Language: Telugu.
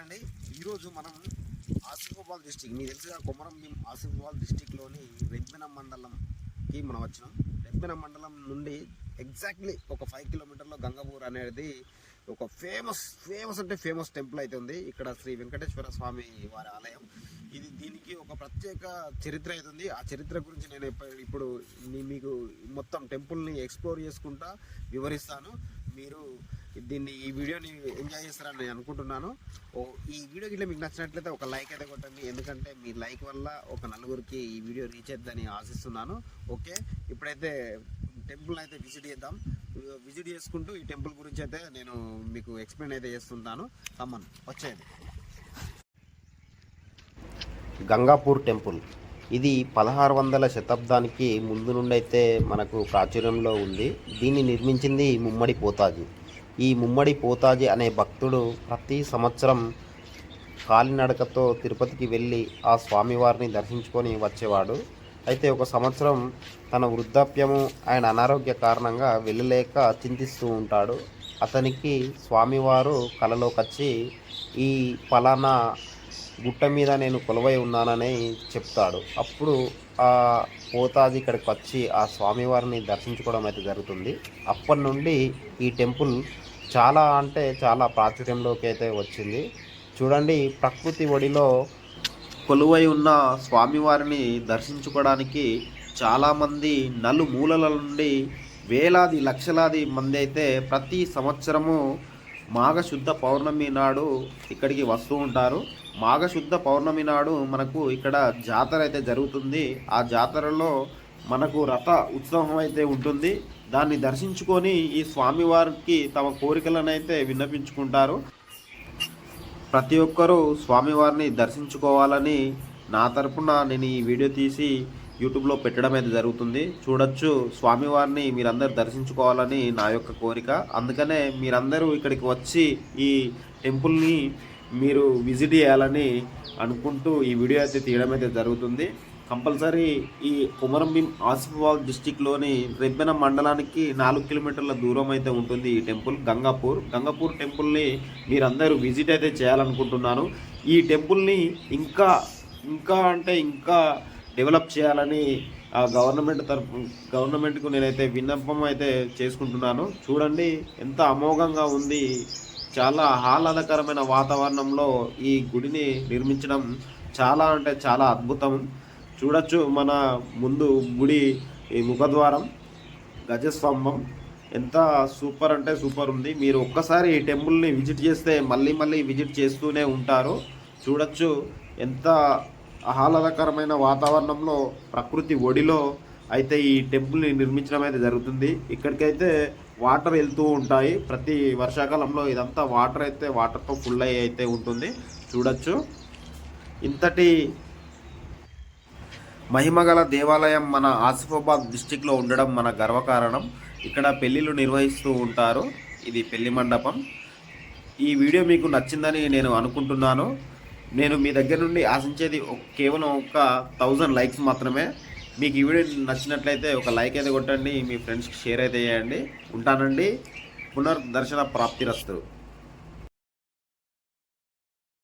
అండి ఈరోజు మనం ఆసిఫాబాద్ డిస్టిక్ మీకు తెలిసిన కొమరం భీం ఆసిఫాబాద్ డిస్టిక్లోని రెబ్బెన మండలంకి మనం వచ్చినాం. రెబ్బెన మండలం నుండి ఎగ్జాక్ట్లీ ఒక ఫైవ్ కిలోమీటర్లో గంగపూర్ అనేది ఒక ఫేమస్ ఫేమస్ అంటే ఫేమస్ టెంపుల్ అయితే ఉంది. ఇక్కడ శ్రీ వెంకటేశ్వర స్వామి వారి ఆలయం. ఇది దీనికి ఒక ప్రత్యేక చరిత్ర అయితే ఉంది. ఆ చరిత్ర గురించి నేను ఇప్పుడు మీకు మొత్తం టెంపుల్ని ఎక్స్ప్లోర్ చేసుకుంటా వివరిస్తాను. మీరు దీన్ని ఈ వీడియోని ఎంజాయ్ చేస్తారని నేను అనుకుంటున్నాను. ఓ ఈ వీడియో గిట్ల మీకు నచ్చినట్లయితే ఒక లైక్ అయితే కొట్టండి. ఎందుకంటే మీ లైక్ వల్ల ఒక నలుగురికి ఈ వీడియో రీచ్ అవుతుందని ఆశిస్తున్నాను. ఓకే? ఇప్పుడైతే టెంపుల్ అయితే విజిట్ చేద్దాం. విజిట్ చేసుకుంటూ ఈ టెంపుల్ గురించి అయితే నేను మీకు ఎక్స్ప్లెయిన్ అయితే చేస్తుంటాను. సమ్మన్ వచ్చేది గంగాపూర్ టెంపుల్. ఇది పదహారు వందల శతాబ్దానికి ముందు నుండి అయితే మనకు ప్రాచుర్యంలో ఉంది. దీన్ని నిర్మించింది ముమ్మడి పోతాజీ. ఈ ముమ్మడి పోతాజీ అనే భక్తుడు ప్రతి సంవత్సరం కాలినడకతో తిరుపతికి వెళ్ళి ఆ స్వామివారిని దర్శించుకొని వచ్చేవాడు. అయితే ఒక సంవత్సరం తన వృద్ధాప్యము ఆయన అనారోగ్య కారణంగా వెళ్ళలేక చింతిస్తూ ఉంటాడు. అతనికి స్వామివారు కలలోకి వచ్చి ఈ ఫలానా గుట్ట మీద నేను కొలువై ఉన్నానని చెప్తాడు. అప్పుడు ఆ పోతాది ఇక్కడికి వచ్చి ఆ స్వామివారిని దర్శించుకోవడం అయితే జరుగుతుంది. అప్పటి నుండి ఈ టెంపుల్ చాలా అంటే చాలా ప్రాచుర్యంలోకి అయితే వచ్చింది. చూడండి ప్రకృతి ఒడిలో కొలువై ఉన్న స్వామివారిని దర్శించుకోవడానికి చాలామంది నలుమూలల నుండి వేలాది లక్షలాది మంది అయితే ప్రతి సంవత్సరము మాఘశుద్ధ పౌర్ణమి నాడు ఇక్కడికి వస్తూ ఉంటారు. మాఘశుద్ధ పౌర్ణమి నాడు మనకు ఇక్కడ జాతర అయితే జరుగుతుంది. ఆ జాతరలో మనకు రథ ఉత్సవం అయితే ఉంటుంది. దాన్ని దర్శించుకొని ఈ స్వామివారికి తమ కోరికలను అయితే విన్నపించుకుంటారు. ప్రతి ఒక్కరూ స్వామివారిని దర్శించుకోవాలని నా తరపున నేను ఈ వీడియో తీసి యూట్యూబ్లో పెట్టడం అయితే జరుగుతుంది. చూడొచ్చు. స్వామివారిని మీరందరూ దర్శించుకోవాలని నా యొక్క కోరిక. అందుకనే మీరందరూ ఇక్కడికి వచ్చి ఈ టెంపుల్ని మీరు విజిట్ చేయాలని అనుకుంటూ ఈ వీడియో అయితే తీయడం అయితే జరుగుతుంది. కంపల్సరీ ఈ కుమరంభీం ఆసిఫాబాద్ డిస్టిక్లోని రెబ్బెన మండలానికి నాలుగు కిలోమీటర్ల దూరం అయితే ఉంటుంది ఈ టెంపుల్ గంగాపూర్. గంగాపూర్ టెంపుల్ని మీరందరూ విజిట్ అయితే చేయాలనుకుంటున్నాను. ఈ టెంపుల్ని ఇంకా ఇంకా అంటే ఇంకా డెవలప్ చేయాలని ఆ గవర్నమెంట్ తరపు గవర్నమెంట్కు నేనైతే విన్నపం అయితే చేసుకుంటున్నాను. చూడండి ఎంత అమోఘంగా ఉంది. చాలా ఆహ్లాదకరమైన వాతావరణంలో ఈ గుడిని నిర్మించడం చాలా అంటే చాలా అద్భుతం. చూడొచ్చు మన ముందు గుడి ఈ ముఖద్వారం గజస్తంభం. ఎంత సూపర్ అంటే సూపర్ ఉంది. మీరు ఒక్కసారి ఈ టెంపుల్ని విజిట్ చేస్తే మళ్ళీ మళ్ళీ విజిట్ చేస్తూనే ఉంటారు. చూడొచ్చు ఎంత ఆహ్లాదకరమైన వాతావరణంలో ప్రకృతి ఒడిలో అయితే ఈ టెంపుల్ని నిర్మించడం అయితే జరుగుతుంది. ఇక్కడికైతే వాటర్ వెళ్తూ ఉంటాయి. ప్రతి వర్షాకాలంలో ఇదంతా వాటర్ అయితే వాటర్తో ఫుల్ అయ్యి అయితే ఉంటుంది. చూడొచ్చు. ఇంతటి మహిమగల దేవాలయం మన ఆసిఫాబాద్ డిస్టిక్లో ఉండడం మన గర్వకారణం. ఇక్కడ పెళ్ళిళ్ళు నిర్వహిస్తూ ఉంటారు. ఇది పెళ్ళి మండపం. ఈ వీడియో మీకు నచ్చిందని నేను అనుకుంటున్నాను. నేను మీ దగ్గర నుండి ఆశించేది కేవలం ఒక థౌజండ్ లైక్స్ మాత్రమే. మీకు ఈ వీడియో నచ్చినట్లయితే ఒక లైక్ అయితే కొట్టండి మీ ఫ్రెండ్స్కి షేర్ అయితే చేయండి. ఉంటానండి. పునర్దర్శన ప్రాప్తిరస్తు